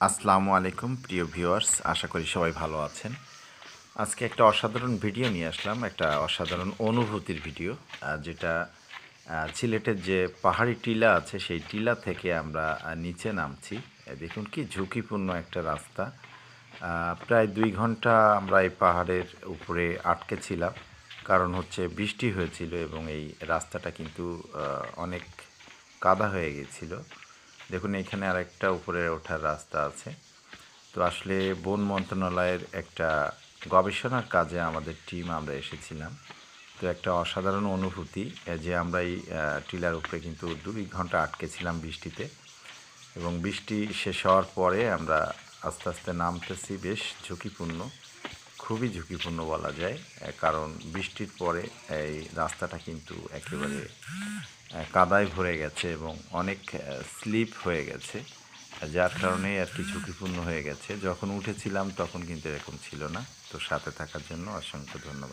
আসসালামু আলাইকুম, প্রিয় ভিউয়ার্স। আশা করি সবাই ভালো আছেন। আজকে একটা অসাধারণ ভিডিও নিয়ে আসলাম, একটা অসাধারণ অনুভূতির ভিডিও যেটা সিলেটের যে পাহাড়ি টিলা আছে, সেই টিলা থেকে আমরা নিচে নামছি। দেখুন কি ঝুঁকিপূর্ণ একটা রাস্তা। প্রায় দুই ঘণ্টা আমরা এই পাহাড়ের উপরে আটকে ছিলাম। কারণ হচ্ছে বৃষ্টি হয়েছিল এবং এই রাস্তাটা কিন্তু অনেক কাদা হয়ে গেছিল। দেখুন, এখানে আরেকটা উপরে ওঠার রাস্তা আছে। তো আসলে বন মন্ত্রণালয়ের একটা গবেষণার কাজে আমাদের টিম আমরা এসেছিলাম। তো একটা অসাধারণ অনুভূতি যে আমরা এই টিলার উপরে কিন্তু দুই ঘণ্টা আটকেছিলাম বৃষ্টিতে এবং বৃষ্টি শেষ হওয়ার পরে আমরা আস্তে আস্তে নামতেছি, বেশ ঝুঁকিপূর্ণ। খুবই ঝুঁকিপূর্ণ বলা যায় কারণ বৃষ্টির পরে এই রাস্তাটা কিন্তু একেবারে কাদায় ভরে গেছে এবং অনেক স্লিপ হয়ে গেছে, যার কারণে আর কি ঝুঁকিপূর্ণ হয়ে গেছে। যখন উঠেছিলাম তখন কিন্তু এরকম ছিল না। তো সাথে থাকার জন্য অসংখ্য ধন্যবাদ।